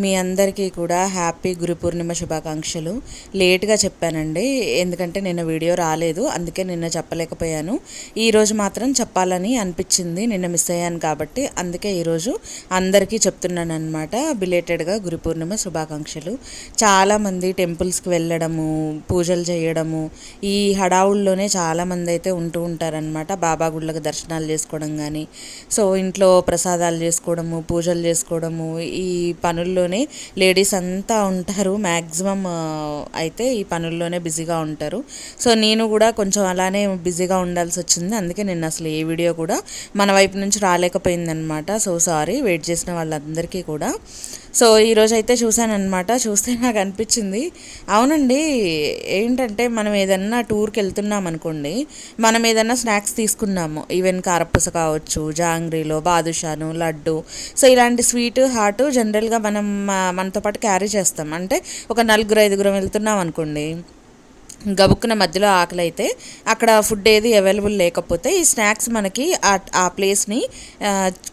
మీ అందరికీ కూడా హ్యాపీ గురు పూర్ణిమ శుభాకాంక్షలు. లేట్గా చెప్పానండి. ఎందుకంటే నిన్న వీడియో రాలేదు. అందుకే నిన్న చెప్పలేకపోయాను. ఈరోజు మాత్రం చెప్పాలని అనిపించింది. నిన్న మిస్ అయ్యాను కాబట్టి అందుకే ఈరోజు అందరికీ చెప్తున్నాను అనమాట బిలేటెడ్గా గురు పూర్ణిమ శుభాకాంక్షలు చాలామంది టెంపుల్స్కి వెళ్ళడము పూజలు చేయడము ఈ హడావుల్లోనే చాలామంది అయితే ఉంటూ ఉంటారనమాట బాబా గుళ్ళకి దర్శనాలు చేసుకోవడం కానీ సో ఇంట్లో ప్రసాదాలు చేసుకోవడము పూజలు చేసుకోవడము ఈ పనుల్లో పనుల్లోనే లేడీస్ అంతా ఉంటారు. మ్యాక్సిమం అయితే ఈ పనుల్లోనే బిజీగా ఉంటారు. సో నేను కూడా కొంచెం అలానే బిజీగా ఉండాల్సి వచ్చింది. అందుకే నేను అసలు ఏ వీడియో కూడా మన వైపు నుంచి రాలేకపోయిందనమాట సో సారీ వెయిట్ చేసిన వాళ్ళందరికీ కూడా. సో ఈరోజు అయితే చూశానమాట చూస్తే నాకు అనిపించింది. అవునండి ఏంటంటే మనం ఏదన్నా టూర్కి వెళ్తున్నాం అనుకోండి మనం ఏదన్నా స్నాక్స్ తీసుకున్నాము. ఈవెన్ కారపూస కావచ్చు జాంగ్రీలో బాదుషాను లడ్డు. సో ఇలాంటి స్వీట్ హాట్ జనరల్గా మనం మనతో పాటు క్యారీ చేస్తాం. అంటే ఒక నలుగురు ఐదుగురం వెళ్తున్నాం అనుకోండి గబుక్కున మధ్యలో ఆకలి అయితే అక్కడ ఫుడ్ ఏది అవైలబుల్ లేకపోతే ఈ స్నాక్స్ మనకి ఆ ఆ ప్లేస్ని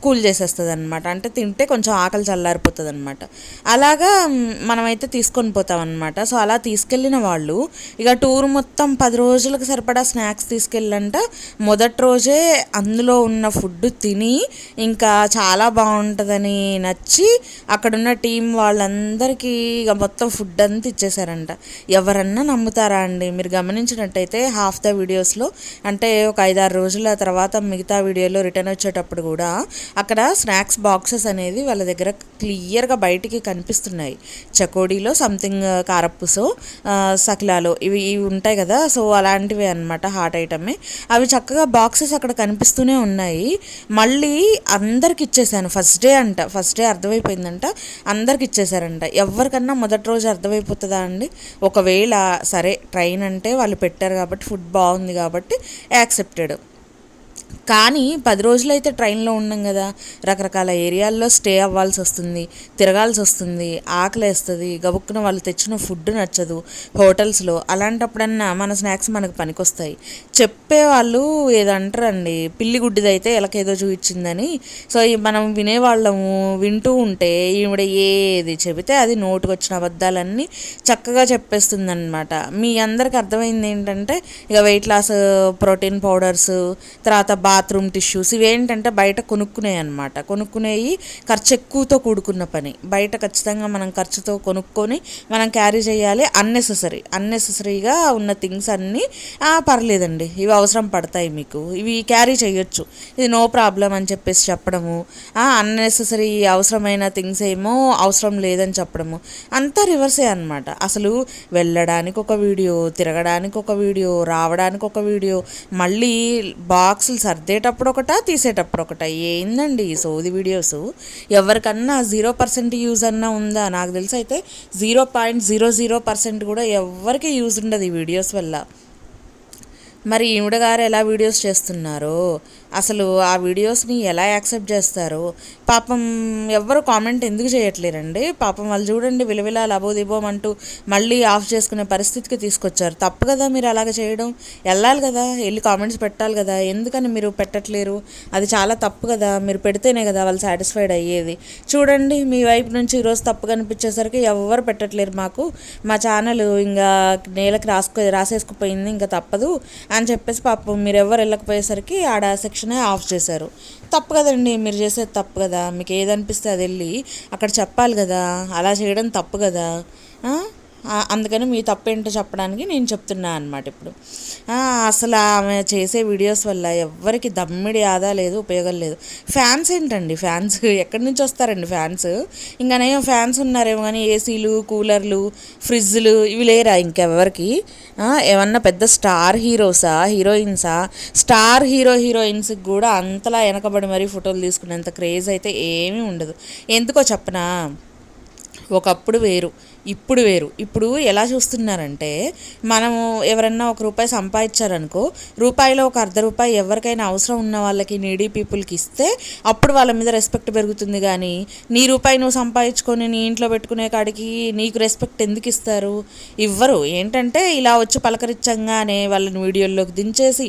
కూల్ చేసేస్తుంది అనమాట అంటే తింటే కొంచెం ఆకలి చల్లారిపోతుంది అనమాట అలాగా మనమైతే తీసుకొని పోతాం అనమాట సో అలా తీసుకెళ్ళిన వాళ్ళు ఇక టూర్ మొత్తం పది రోజులకు సరిపడా స్నాక్స్ తీసుకెళ్ళంట. మొదటి రోజే అందులో ఉన్న ఫుడ్ తిని ఇంకా చాలా బాగుంటుందని నచ్చి అక్కడున్న టీం వాళ్ళందరికీ ఇక మొత్తం ఫుడ్ అంతా ఇచ్చేసారంట ఎవరన్నా నమ్ముతారా అండి. మీరు గమనించినట్టయితే హాఫ్ ద వీడియోస్లో అంటే ఒక ఐదారు రోజుల తర్వాత మిగతా వీడియోలో రిటర్న్ వచ్చేటప్పుడు కూడా అక్కడ స్నాక్స్ బాక్సెస్ అనేది వాళ్ళ దగ్గర క్లియర్గా బయటికి కనిపిస్తున్నాయి. చకోడీలో సంథింగ్ కారప్పుసో ఆ, సకిలాలో ఇవి ఇవి ఉంటాయి కదా. సో అలాంటివి అన్నమాట హాట్ ఐటమే అవి చక్కగా బాక్సెస్ అక్కడ కనిపిస్తూనే ఉన్నాయి. మళ్ళీ అందరికి ఇచ్చేసాను ఫస్ట్ డే అంట ఫస్ట్ డే అర్థమైపోయిందంట అందరికి ఇచ్చేసారంట ఎవరికన్నా మొదటి రోజు అర్థమైపోతుందా అండి? ఒకవేళ సరే ట్రైన్ అంటే వాళ్ళు పెట్టారు కాబట్టి ఫుడ్ బాగుంది కాబట్టి యాక్సెప్టెడ్. కానీ పది రోజులైతే ట్రైన్లో ఉన్నాం కదా. రకరకాల ఏరియాల్లో స్టే అవ్వాల్సి వస్తుంది తిరగాల్సి వస్తుంది ఆకలి వేస్తుంది గబుక్కున వాళ్ళు తెచ్చిన ఫుడ్ నచ్చదు హోటల్స్లో అలాంటప్పుడన్నా మన స్నాక్స్ మనకు పనికొస్తాయి. చెప్పేవాళ్ళు ఏదంటారండి పిల్లి గుడ్డిదైతే ఇలాకేదో చూపించిందని. సో మనం వినేవాళ్ళము వింటూ ఉంటే ఈవిడ ఏది చెబితే అది నోటుకు వచ్చిన అబద్ధాలన్నీ చక్కగా చెప్పేస్తుందన్నమాట. మీ అందరికి అర్థమైంది ఏంటంటే ఇక వెయిట్ లాస్ ప్రోటీన్ పౌడర్స్ తర్వాత బాత్రూమ్ టిష్యూస్ ఇవేంటంటే బయట కొనుక్కునే అనమాట కొనుక్కునేవి ఖర్చు ఎక్కువతో కూడుకున్న పని. బయట ఖచ్చితంగా మనం ఖర్చుతో కొనుక్కొని మనం క్యారీ చేయాలి. అన్నెసెసరీ. అన్నెసెసరీగా ఉన్న థింగ్స్ అన్నీ పర్లేదండి. ఇవి అవసరం పడతాయి మీకు. ఇవి క్యారీ చేయొచ్చు. ఇది నో ప్రాబ్లం అని చెప్పేసి చెప్పడము. అన్నెసెసరీ అవసరమైన థింగ్స్ ఏమో అవసరం లేదని చెప్పడము. అంతా రివర్సే అనమాట అసలు వెళ్ళడానికి ఒక వీడియో తిరగడానికి ఒక వీడియో రావడానికి ఒక వీడియో మళ్ళీ బాక్సులు సర్దేటప్పుడు ఒకట తీసేటప్పుడు ఒకట ఏందండి ఈ సోది వీడియోస్? ఎవరికన్నా జీరో పర్సెంట్ యూజ్ అన్నా ఉందా? నాకు తెలిసి అయితే zero point zero zero percent కూడా ఎవరికి యూజ్ ఉండదు ఈ వీడియోస్ వల్ల. మరి ఈవిడ గారు ఎలా వీడియోస్ చేస్తున్నారో? అసలు ఆ వీడియోస్ని ఎలా యాక్సెప్ట్ చేస్తారో పాపం ఎవ్వరు కామెంట్ ఎందుకు చేయట్లేరండి? పాపం వాళ్ళు చూడండి విలవిల లబోదిబోం అంటూ మళ్ళీ ఆఫ్ చేసుకునే పరిస్థితికి తీసుకొచ్చారు. తప్పు కదా మీరు అలాగ చేయడం? వెళ్ళాలి కదా వెళ్ళి కామెంట్స్ పెట్టాలి కదా. ఎందుకని మీరు పెట్టట్లేరు? అది చాలా తప్పు కదా. మీరు పెడితేనే కదా వాళ్ళు సాటిస్ఫైడ్ అయ్యేది. చూడండి మీ వైపు నుంచి ఈరోజు తప్పు కనిపించేసరికి ఎవరు పెట్టట్లేరు మాకు. మా ఛానల్ ఇంకా నేలకి రాసుకో రాసేసుకుపోయింది ఇంకా తప్పదు అని చెప్పేసి పాపం మీరు ఎవరు వెళ్ళకపోయేసరికి ఆడ సెక్షన్ ఆఫ్ చేశారు. తప్పు కదండి మీరు చేసేది తప్పు కదా మీకు ఏదనిపిస్తే అది వెళ్ళి అక్కడ చెప్పాలి కదా అలా చేయడం తప్పు కదా అందుకని మీ తప్పేంటో చెప్పడానికి నేను చెప్తున్నా అనమాట ఇప్పుడు. అసలు ఆమె చేసే వీడియోస్ వల్ల ఎవ్వరికి దమ్మిడి ఆదా లేదు ఉపయోగం లేదు. ఫ్యాన్స్ ఏంటండి? ఫ్యాన్స్ ఎక్కడి నుంచి వస్తారండి ఫ్యాన్స్? ఇంకానేమో ఫ్యాన్స్ ఉన్నారేమో కానీ ఏసీలు కూలర్లు ఫ్రిడ్జ్లు ఇవి లేరా ఇంకెవరికి ఏమన్నా పెద్ద స్టార్ హీరోసా హీరోయిన్సా? స్టార్ హీరో హీరోయిన్స్కి కూడా అంతలా వెనకబడి మరీ ఫోటోలు తీసుకునేంత క్రేజ్ అయితే ఏమీ ఉండదు. ఎందుకో చెప్పనా? ఒకప్పుడు వేరు. ఇప్పుడు వేరు. ఇప్పుడు ఎలా చూస్తున్నారంటే మనము ఎవరన్నా ఒక రూపాయి సంపాదించారనుకో రూపాయిలో ఒక అర్ధ రూపాయి ఎవరికైనా అవసరం ఉన్న వాళ్ళకి నీడీ పీపుల్కి ఇస్తే అప్పుడు వాళ్ళ మీద రెస్పెక్ట్ పెరుగుతుంది కానీ నీ రూపాయి నువ్వు సంపాదించుకొని నీ ఇంట్లో పెట్టుకునే కాడికి నీకు రెస్పెక్ట్ ఎందుకు ఇస్తారు? ఇవ్వరు. ఏంటంటే ఇలా వచ్చి పలకరించంగానే వాళ్ళని వీడియోల్లోకి దించేసి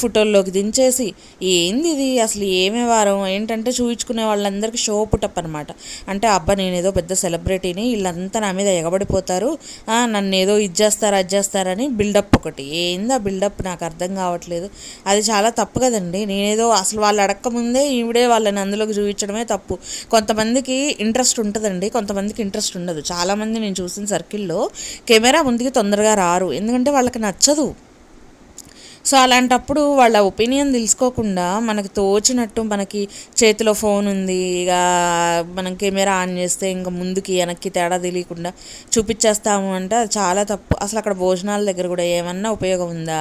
ఫోటోల్లోకి దించేసి ఏంది ఇది? అసలు ఏమే వారం? ఏంటంటే చూపించుకునే వాళ్ళందరికీ షో పుటప్ అనమాట అంటే అబ్బా నేనేదో పెద్ద సెలబ్రిటీని వీళ్ళంతా నా మీద ఎగబడిపోతారు. నన్ను ఏదో ఇది అజ్జేస్తారని అది బిల్డప్ ఒకటి. ఏందా బిల్డప్? నాకు అర్థం కావట్లేదు. అది చాలా తప్పు కదండి. నేనేదో అసలు వాళ్ళు అడక్కముందే ఈవిడే వాళ్ళని అందులోకి చూపించడమే తప్పు. కొంతమందికి ఇంట్రెస్ట్ ఉంటుందండి. కొంతమందికి ఇంట్రెస్ట్ ఉండదు. చాలామంది నేను చూసిన సర్కిల్లో కెమెరా ముందుకి తొందరగా రారు. ఎందుకంటే వాళ్ళకి నచ్చదు. సో అలాంటప్పుడు వాళ్ళ ఒపీనియన్ తెలుసుకోకుండా మనకు తోచినట్టు మనకి చేతిలో ఫోన్ ఉంది ఇక మనం కెమెరా ఆన్ చేస్తే ఇంకా ముందుకి వెనక్కి తేడా తెలియకుండా చూపించేస్తాము అంటే అది చాలా తప్పు. అసలు అక్కడ భోజనాల దగ్గర కూడా ఏమన్నా ఉపయోగం ఉందా?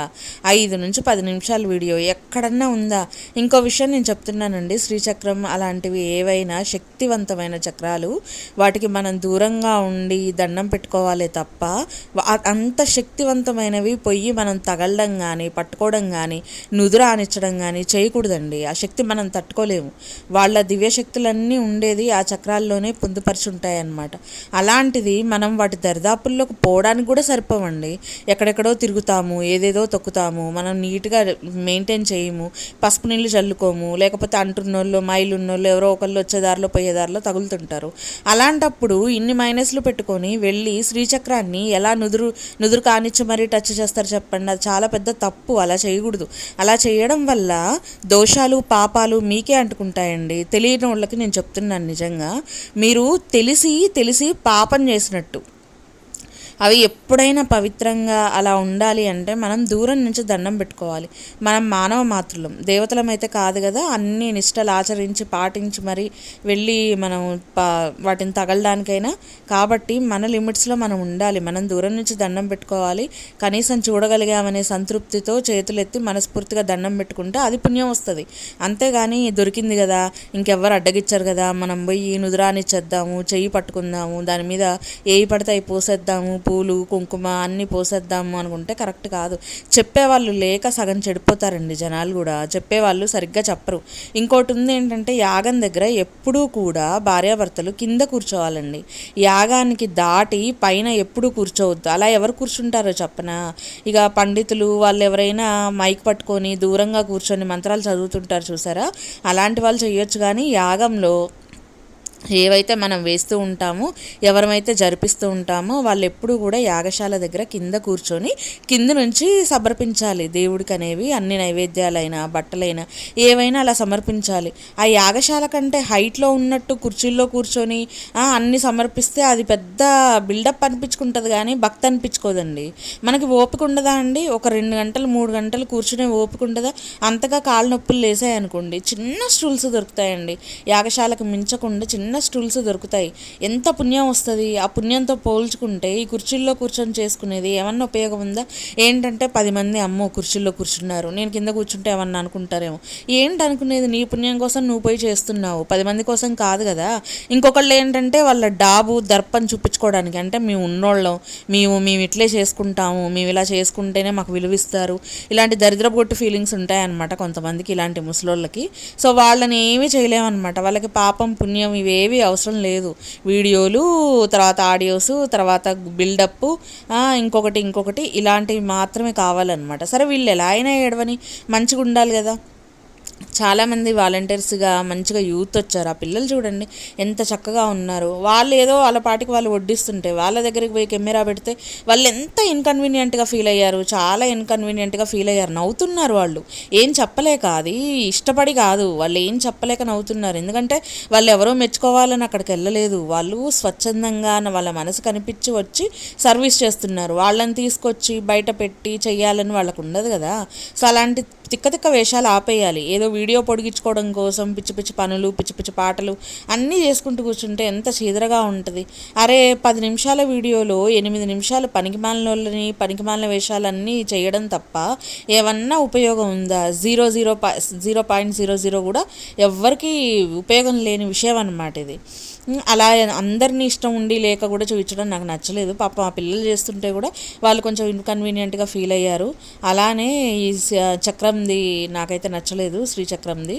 ఐదు నుంచి పది నిమిషాల వీడియో ఎక్కడన్నా ఉందా? ఇంకో విషయం నేను చెప్తున్నానండి శ్రీచక్రం అలాంటివి ఏవైనా శక్తివంతమైన చక్రాలు వాటికి మనం దూరంగా ఉండి దండం పెట్టుకోవాలి తప్ప అంత శక్తివంతమైనవి పొయ్యి మనం తగలడం కానీ పట్టు పట్టుకోవడం కానీ నుదురు ఆనిచ్చడం కానీ చేయకూడదండి. ఆ శక్తి మనం తట్టుకోలేము. వాళ్ళ దివ్యశక్తులన్నీ ఉండేది ఆ చక్రాల్లోనే పొందుపరుచుంటాయన్నమాట. అలాంటిది మనం వాటి దరిదాపుల్లోకి పోవడానికి కూడా సరిపోవండి. ఎక్కడెక్కడో తిరుగుతాము ఏదేదో తొక్కుతాము మనం నీట్గా మెయింటైన్ చేయము పసుపు నీళ్ళు చల్లుకోము లేకపోతే అంటున్నోళ్ళు మైలున్నోళ్ళు ఎవరో ఒకళ్ళు వచ్చే దారిలో పోయే దారిలో తగులుతుంటారు. అలాంటప్పుడు ఇన్ని మైనస్లు పెట్టుకొని వెళ్ళి శ్రీచక్రాన్ని ఎలా నుదురు నుదురు కానిచ్చి మరీ టచ్ చేస్తారు చెప్పండి. అది చాలా పెద్ద తప్పు. అలా చేయకూడదు. అలా చేయడం వల్ల దోషాలు పాపాలు మీకే అంటుకుంటాయండి. తెలియని వాళ్ళకి నేను చెప్తున్నాను నిజంగా. మీరు తెలిసి తెలిసి పాపం చేసినట్టు. అవి ఎప్పుడైనా పవిత్రంగా అలా ఉండాలి అంటే మనం దూరం నుంచి దండం పెట్టుకోవాలి. మనం మానవ మాతృలం దేవతలం అయితే కాదు కదా అన్ని నిష్టలు ఆచరించి పాటించి మరి వెళ్ళి మనం వాటిని తగలడానికైనా. కాబట్టి మన లిమిట్స్లో మనం ఉండాలి. మనం దూరం నుంచి దండం పెట్టుకోవాలి. కనీసం చూడగలిగామనే సంతృప్తితో చేతులెత్తి మనస్ఫూర్తిగా దండం పెట్టుకుంటే అది పుణ్యం వస్తుంది. అంతేగాని దొరికింది కదా ఇంకెవ్వరు అడ్డగిచ్చారు కదా మనం పోయి నుదురానిచ్చేద్దాము చెయ్యి పట్టుకుందాము దాని మీద ఏవి పడితే అవి పోసేద్దాము పూలు కుంకుమ అన్నీ పోసేద్దాము అనుకుంటే కరెక్ట్ కాదు. చెప్పేవాళ్ళు లేక సగం చెడిపోతారండి జనాలు కూడా. చెప్పేవాళ్ళు సరిగ్గా చెప్పరు. ఇంకోటి ఉంది ఏంటంటే యాగం దగ్గర ఎప్పుడూ కూడా భార్యాభర్తలు కింద కూర్చోవాలండి. యాగానికి దాటి పైన ఎప్పుడు కూర్చోవద్దు. అలా ఎవరు కూర్చుంటారో చెప్పన? ఇక పండితులు వాళ్ళు ఎవరైనా మైక్ పట్టుకొని దూరంగా కూర్చొని మంత్రాలు చదువుతుంటారు చూసారా? అలాంటి వాళ్ళు చేయొచ్చు కానీ యాగంలో ఏవైతే మనం వేస్తూ ఉంటామో ఎవరమైతే జరిపిస్తూ ఉంటామో వాళ్ళు ఎప్పుడు కూడా యాగశాల దగ్గర కింద కూర్చొని కింద నుంచి సమర్పించాలి దేవుడికి అనేవి అన్ని నైవేద్యాలైనా బట్టలైనా ఏవైనా అలా సమర్పించాలి. ఆ యాగశాల కంటే హైట్లో ఉన్నట్టు కుర్చీల్లో కూర్చొని అన్ని సమర్పిస్తే అది పెద్ద బిల్డప్ అనిపించుకుంటుంది కానీ భక్తి అనిపించుకోదండి. మనకి ఓపిక ఉండదా అండి? ఒక రెండు గంటలు మూడు గంటలు కూర్చునే ఓపిక ఉండదా? అంతగా కాళ్ళ నొప్పులు లేసాయనుకోండి చిన్న స్టూల్స్ దొరుకుతాయండి. యాగశాలకు మించకుండా చిన్న చిన్న స్టూల్స్ దొరుకుతాయి. ఎంత పుణ్యం వస్తుంది? ఆ పుణ్యంతో పోల్చుకుంటే ఈ కుర్చీల్లో కూర్చొని చేసుకునేది ఏమన్నా ఉపయోగం ఉందా? ఏంటంటే పది మంది అమ్మో కుర్చీల్లో కూర్చున్నారు. నేను కింద కూర్చుంటే ఏమన్నా అనుకుంటారేమో. ఏంటి అనుకునేది? నీ పుణ్యం కోసం నువ్వు పోయి చేస్తున్నావు. పది మంది కోసం కాదు కదా. ఇంకొకళ్ళు ఏంటంటే వాళ్ళ డాబు దర్పం చూపించుకోవడానికి. అంటే మేము ఉన్నోళ్ళం. మేము మేము ఇట్లే చేసుకుంటాము. మేము ఇలా చేసుకుంటేనే మాకు విలువిస్తారు. ఇలాంటి దరిద్రపు కొట్టు ఫీలింగ్స్ ఉంటాయన్నమాట కొంతమందికి ఇలాంటి ముసలోళ్ళకి. సో వాళ్ళని ఏమీ చేయలేమన్నమాట. వాళ్ళకి పాపం పుణ్యం ఇవే ఏవి అవసరం లేదు. వీడియోలు తర్వాత ఆడియోస్ తర్వాత బిల్డప్ ఇంకొకటి ఇంకొకటి ఇలాంటివి మాత్రమే కావాలన్నమాట. సరే వీళ్ళు ఎలా అయినా ఏడవని మంచిగా ఉండాలి కదా. చాలామంది వాలంటీర్స్గా మంచిగా యూత్ వచ్చారు. ఆ పిల్లలు చూడండి ఎంత చక్కగా ఉన్నారు. వాళ్ళు ఏదో వాళ్ళ పాటికి వాళ్ళు వడ్డిస్తుంటే వాళ్ళ దగ్గరికి పోయి కెమెరా పెడితే వాళ్ళు ఎంత ఇన్కన్వీనియంట్గా ఫీల్ అయ్యారు. చాలా ఇన్కన్వీనియంట్గా ఫీల్ అయ్యారు. నవ్వుతున్నారు వాళ్ళు. ఏం చెప్పలేక అది ఇష్టపడి కాదు. వాళ్ళు ఏం చెప్పలేక నవ్వుతున్నారు. ఎందుకంటే వాళ్ళు ఎవరో మెచ్చుకోవాలని అక్కడికి వెళ్ళలేదు. వాళ్ళు స్వచ్ఛందంగా వాళ్ళ మనసు కనిపించి వచ్చి సర్వీస్ చేస్తున్నారు. వాళ్ళని తీసుకొచ్చి బయట పెట్టి చెయ్యాలని వాళ్ళకు ఉండదు కదా. సో అలాంటి తిక్క తిక్క వేషాలు ఆపేయాలి. ఏదో వీడియో పొడిగించుకోవడం కోసం పిచ్చి పిచ్చి పనులు పిచ్చి పిచ్చి పాటలు అన్నీ చేసుకుంటూ కూర్చుంటే ఎంత చీదరగా ఉంటుంది. అరే పది నిమిషాల వీడియోలో ఎనిమిది నిమిషాలు పనికిమాలని పనికిమాలిన వేషాలన్నీ చేయడం తప్ప ఏమన్నా ఉపయోగం ఉందా? Zero zero zero point zero zero కూడా ఎవ్వరికీ ఉపయోగం లేని విషయం అన్నమాట ఇది. అలా అందరినీ ఇష్టం ఉండి లేక కూడా చూపించడం నాకు నచ్చలేదు. పాప ఆ పిల్లలు చేస్తుంటే కూడా వాళ్ళు కొంచెం ఇన్కన్వీనియంట్గా ఫీల్ అయ్యారు. అలానే ఈ చక్రంది నాకైతే నచ్చలేదు శ్రీచక్రంది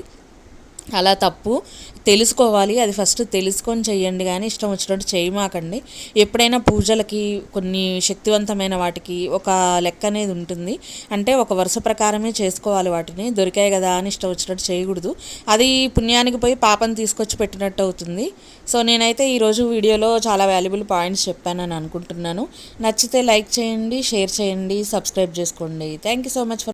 అలా తప్పు. తెలుసుకోవాలి. అది ఫస్ట్ తెలుసుకొని చెయ్యండి కానీ ఇష్టం వచ్చినట్టు చేయమాకండి. ఎప్పుడైనా పూజలకి కొన్ని శక్తివంతమైన వాటికి ఒక లెక్క అనేది ఉంటుంది. అంటే ఒక వరుస ప్రకారమే చేసుకోవాలి వాటిని. దొరికాయి కదా అని ఇష్టం వచ్చినట్టు చేయకూడదు. అది పుణ్యానికి పోయి పాపం తీసుకొచ్చి పెట్టినట్టు అవుతుంది. సో నేనైతే ఈరోజు వీడియోలో చాలా వాల్యుబుల్ పాయింట్స్ చెప్పానని అనుకుంటున్నాను. నచ్చితే లైక్ చేయండి షేర్ చేయండి సబ్స్క్రైబ్ చేసుకోండి. Thank you so much for